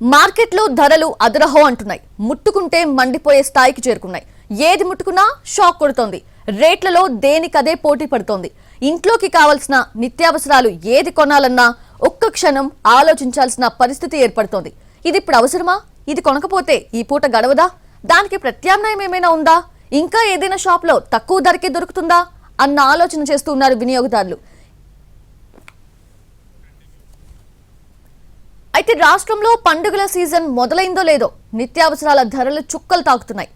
మార్కెట్లో ధరలు అదరహో అంటున్నాయి. ముట్టుకుంటే మండిపోయే స్థాయికి చేరుకున్నాయి. ఏది ముట్టుకున్నా షాక్ కొడుతోంది. రేట్లలో దేనికదే పోటీ పడుతోంది. ఇంట్లోకి కావలసిన నిత్యావసరాలు ఏది కొనాలన్నా ఒక్క క్షణం ఆలోచించాల్సిన పరిస్థితి ఏర్పడుతోంది. ఇది ఇప్పుడు అవసరమా? ఇది కొనకపోతే ఈ పూట గడవదా? దానికి ప్రత్యామ్నాయం ఏమైనా ఉందా? ఇంకా ఏదైనా షాప్లో తక్కువ ధరకే దొరుకుతుందా? అన్న ఆలోచన చేస్తూ ఉన్నారు వినియోగదారులు. అయితే రాష్ట్రంలో పండుగల సీజన్ మొదలైందో లేదో నిత్యావసరాల ధరలు చుక్కలు తాకుతున్నాయి.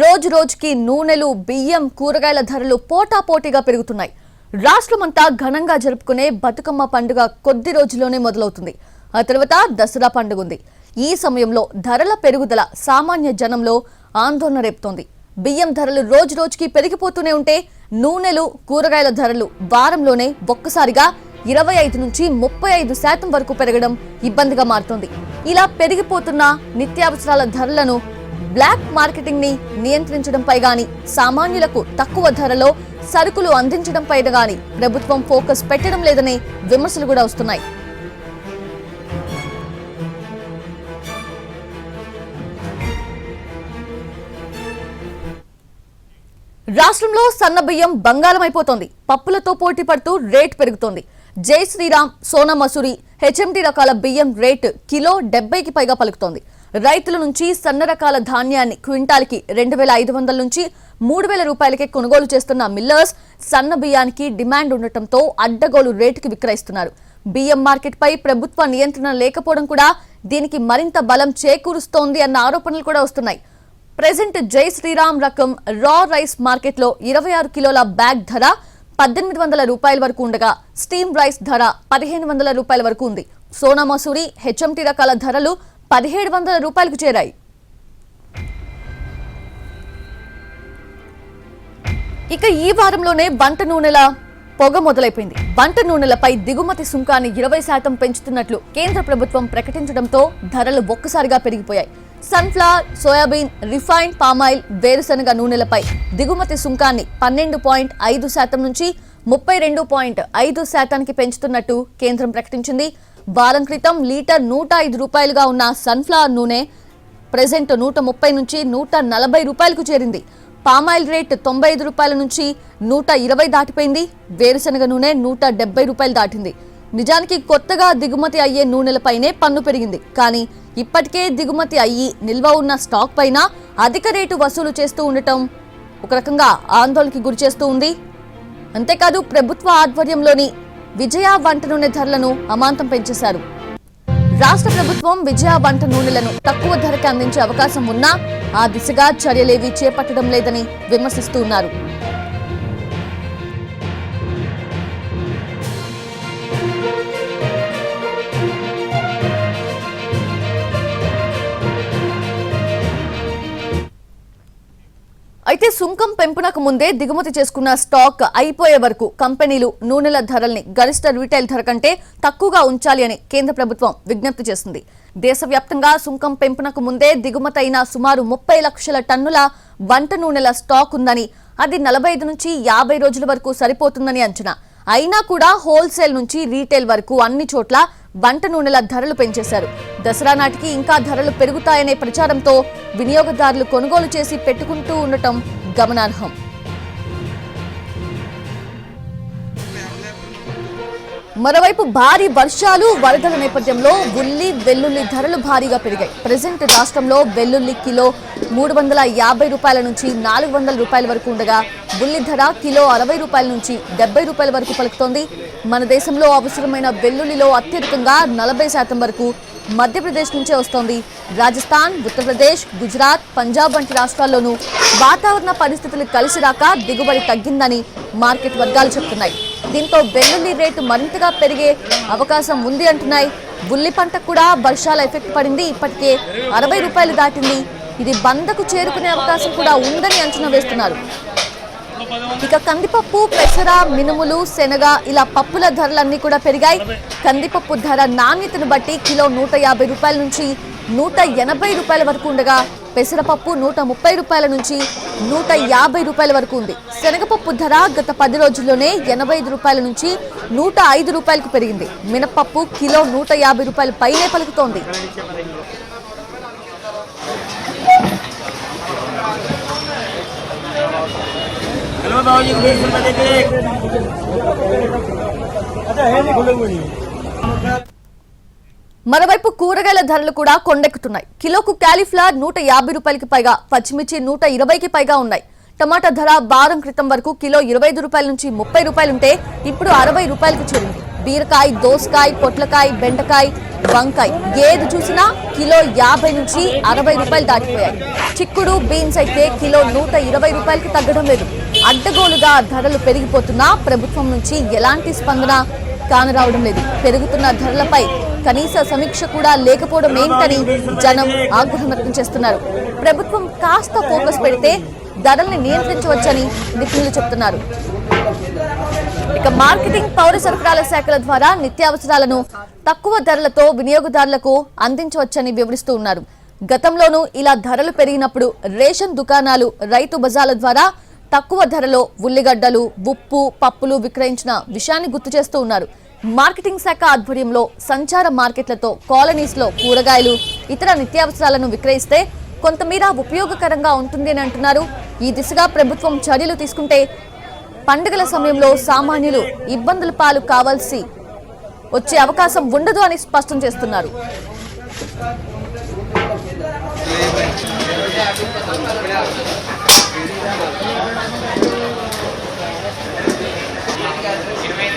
రోజు రోజుకి నూనెలు బియ్యం కూరగాయల ధరలు పోటాపోటీగా పెరుగుతున్నాయి. రాష్ట్రమంతా ఘనంగా జరుపుకునే బతుకమ్మ పండుగ కొద్ది రోజుల్లోనే మొదలవుతుంది. ఆ తర్వాత దసరా పండుగ ఉంది ఈ సమయంలో ధరల పెరుగుదల సామాన్య జనంలో ఆందోళన రేపుతోంది. బియ్యం ధరలు రోజు రోజుకి పెరిగిపోతూనే ఉంటే నూనెలు కూరగాయల ధరలు వారంలోనే ఒక్కసారిగా ఇరవై ఐదు నుంచి ముప్పై ఐదు శాతం వరకు పెరగడం ఇబ్బందిగా మారుతోంది. ఇలా పెరిగిపోతున్న నిత్యావసరాల ధరలను బ్లాక్ మార్కెటింగ్ని నియంత్రించడంపై గాని సామాన్యులకు తక్కువ ధరలో సరుకులు అందించడంపై గాని ప్రభుత్వం ఫోకస్ పెట్టడం లేదనే విమర్శలు కూడా వస్తున్నాయి. రాష్ట్రంలో సన్న బియ్యం అయిపోతోంది. పప్పులతో పోటీ పడుతూ రేట్ పెరుగుతోంది. జై శ్రీరామ్ సోనా మసూరి హెచ్ఎండి రకాల బియ్యం రేటు కిలో డెబ్బైకి పైగా పలుకుతోంది. రైతుల నుంచి సన్న రకాల ధాన్యాన్ని క్వింటాల్కి రెండు వేల ఐదు వందల నుంచి మూడు వేల రూపాయలకే కొనుగోలు చేస్తున్న మిల్లర్స్ సన్న బియ్యానికి డిమాండ్ ఉండటంతో అడ్డగోలు రేటుకి విక్రయిస్తున్నారు. బియ్యం మార్కెట్పై ప్రభుత్వ నియంత్రణ లేకపోవడం కూడా దీనికి మరింత బలం చేకూరుస్తోంది అన్న ఆరోపణలు కూడా వస్తున్నాయి. ప్రజెంట్ జై శ్రీరామ్ రకం రా రైస్ మార్కెట్లో ఇరవై ఆరు కిలోల బ్యాగ్ ధర పద్దెనిమిది వందల రూపాయల వరకు ఉండగా స్టీమ్ రైస్ ధర పదిహేను వందల రూపాయల వరకు ఉంది. సోనా మసూరి హెచ్ఎంటీ రకాల ధరలు పదిహేడు వందల రూపాయలకు చేరాయి. ఇక ఈ వారంలోనే వంట నూనెల పొగ మొదలైపోయింది. వంట నూనెలపై దిగుమతి సుంకాన్ని ఇరవై శాతం పెంచుతున్నట్లు కేంద్ర ప్రభుత్వం ప్రకటించడంతో ధరలు ఒక్కసారిగా పెరిగిపోయాయి. సన్ఫ్లవర్ సోయాబీన్ రిఫైన్డ్ పామాయిల్ వేరుశనగ నూనెలపై దిగుమతి సుంకాన్ని పన్నెండు పాయింట్ ఐదు శాతం నుంచి ముప్పై రెండు పాయింట్ ఐదు శాతానికి పెంచుతున్నట్టు కేంద్రం ప్రకటించింది. వారం క్రితం లీటర్ నూట ఐదు రూపాయలుగా ఉన్న సన్ఫ్లవర్ నూనె ప్రజెంట్ నూట ముప్పై నుంచి నూట నలభై రూపాయలకు చేరింది. పామాయిల్ రేట్ తొంభై ఐదు రూపాయల నుంచి నూట ఇరవై దాటిపోయింది. వేరుశనగ నూనె నూట డెబ్బై రూపాయలు దాటింది. నిజానికి కొత్తగా దిగుమతి అయ్యే నూనెలపైనే పన్ను పెరిగింది. కానీ ఇప్పటికే దిగుమతి అయ్యి నిల్వ ఉన్న స్టాక్ పైన అధిక రేటు వసూలు చేస్తూ ఉండటం ఒక రకంగా ఆందోళనకి గురి చేస్తూ ఉంది. అంతేకాదు ప్రభుత్వ ఆధ్వర్యంలోని విజయ వంట నూనె ధరలను అమాంతం పెంచేశారు. రాష్ట్ర ప్రభుత్వం విజయ వంట నూనెలను తక్కువ ధరకు అందించే అవకాశం ఉన్నా ఆ దిశగా చర్యలేవీ చేపట్టడం లేదని విమర్శిస్తూ ఉన్నారు. సుంకం పెంపునకు ముందే దిగుమతి చేసుకున్న స్టాక్ అయిపోయే వరకు కంపెనీలు నూనెల ధరల్ని గరిష్ట రీటైల్ ధర కంటే తక్కువగా ఉంచాలి అని కేంద్ర ప్రభుత్వం విజ్ఞప్తి చేసింది. దేశవ్యాప్తంగా సుంకం పెంపునకు ముందే దిగుమతైన సుమారు ముప్పై లక్షల టన్నుల వంట నూనెల స్టాక్ ఉందని అది నలభై ఐదు నుంచి యాభై రోజుల వరకు సరిపోతుందని అంచనా. అయినా కూడా హోల్సేల్ నుంచి రీటైల్ వరకు అన్ని చోట్ల వంట నూనెల ధరలు పెంచేశారు. దసరా నాటికి ఇంకా ధరలు పెరుగుతాయనే ప్రచారంతో వినియోగదారులు కొనుగోలు చేసి పెట్టుకుంటూ ఉండటం గమనార్హం. మరోవైపు భారీ వర్షాలు వరదల నేపథ్యంలో ఉల్లి వెల్లుల్లి ధరలు భారీగా పెరిగాయి. ప్రజెంట్ రాష్ట్రంలో వెల్లుల్లి కిలో మూడు వందల యాభై రూపాయల నుంచి నాలుగు వందల రూపాయల వరకు ఉండగా ఉల్లి ధర కిలో అరవై రూపాయల నుంచి డెబ్బై రూపాయల వరకు పలుకుతోంది. మన దేశంలో అవసరమైన వెల్లుల్లిలో అత్యధికంగా నలభై శాతం వరకు మధ్యప్రదేశ్ నుంచే వస్తోంది. రాజస్థాన్ ఉత్తరప్రదేశ్ గుజరాత్ పంజాబ్ వంటి రాష్ట్రాల్లోనూ వాతావరణ పరిస్థితులు కలిసి రాక దిగుబడి తగ్గిందని మార్కెట్ వర్గాలు చెప్తున్నాయి. దీంతో వెల్లుల్లి రేటు మరింతగా పెరిగే అవకాశం ఉంది అంటున్నాయి. ఉల్లి పంటకు కూడా వర్షాల ఎఫెక్ట్ పడింది. ఇప్పటికే అరవై రూపాయలు దాటింది. ఇది బందకు చేరుకునే అవకాశం కూడా ఉందని అంచనా వేస్తున్నారు. ఇక కందిపప్పు పెసర మినుములు శనగ ఇలా పప్పుల ధరలన్నీ కూడా పెరిగాయి. కందిపప్పు ధర నాణ్యతను బట్టి కిలో నూట యాభై రూపాయల నుంచి నూట ఎనభై రూపాయల వరకు ఉండగా పెసరపప్పు నూట ముప్పై రూపాయల నుంచి నూట యాభై రూపాయల వరకు ఉంది. శనగపప్పు ధర గత పది రోజుల్లోనే ఎనభై ఐదు రూపాయల నుంచి నూట ఐదు రూపాయలకు పెరిగింది. మినపప్పు కిలో నూట యాభై రూపాయల పైనే పలుకుతోంది. बाबू जी बीस रुपए देते अच्छा है नहीं खुले हुए మరోవైపు కూరగాయల ధరలు కూడా కొండెక్కుతున్నాయి కిలోకు క్యాలీఫ్లవర్ నూట యాభై రూపాయలకి పైగా పచ్చిమిర్చి నూట ఇరవైకి పైగా ఉన్నాయి టమాటా ధర వారం క్రితం వరకు కిలో ఇరవై ఐదు రూపాయల నుంచి ముప్పై రూపాయలుంటే ఇప్పుడు అరవై రూపాయలకు చేరింది బీరకాయ దోసకాయ పొట్లకాయ బెండకాయ వంకాయ ఏది చూసినా కిలో యాభై నుంచి అరవై రూపాయలు దాటిపోయాయి చిక్కుడు బీన్స్ అయితే కిలో నూట ఇరవై రూపాయలకి తగ్గడం లేదు అడ్డగోలుగా ధరలు పెరిగిపోతున్నా ప్రభుత్వం నుంచి ఎలాంటి స్పందన కానరావడం లేదు. పెరుగుతున్న ధరలపై కనీస సమీక్ష కూడా లేకపోవడం ఏంటని జనం ఆగ్రహం వ్యక్తం చేస్తున్నారు. ప్రభుత్వం కాస్త ఫోకస్ పెడితే ధరల్ని నియంత్రించవచ్చని నిపుణులు చెప్తున్నారు. ఇక మార్కెటింగ్ పౌర సరఫరాల శాఖల ద్వారా నిత్యావసరాలను తక్కువ ధరలతో వినియోగదారులకు అందించవచ్చని వివరిస్తూ ఉన్నారు. గతంలోనూ ఇలా ధరలు పెరిగినప్పుడు రేషన్ దుకాణాలు రైతు బజార్ల ద్వారా తక్కువ ధరలో ఉల్లిగడ్డలు ఉప్పు పప్పులు విక్రయించిన విషయాన్ని గుర్తు చేస్తూ ఉన్నారు. మార్కెటింగ్ శాఖ ఆధ్వర్యంలో సంచార మార్కెట్లతో కాలనీస్లో కూరగాయలు ఇతర నిత్యావసరాలను విక్రయిస్తే కొంతమేర ఉపయోగకరంగా ఉంటుంది అని అంటున్నారు. ఈ దిశగా ప్రభుత్వం చర్యలు తీసుకుంటే పండుగల సమయంలో సామాన్యులు ఇబ్బందుల పాలు కావాల్సి వచ్చే అవకాశం ఉండదు అని స్పష్టం చేస్తున్నారు. ఇరవై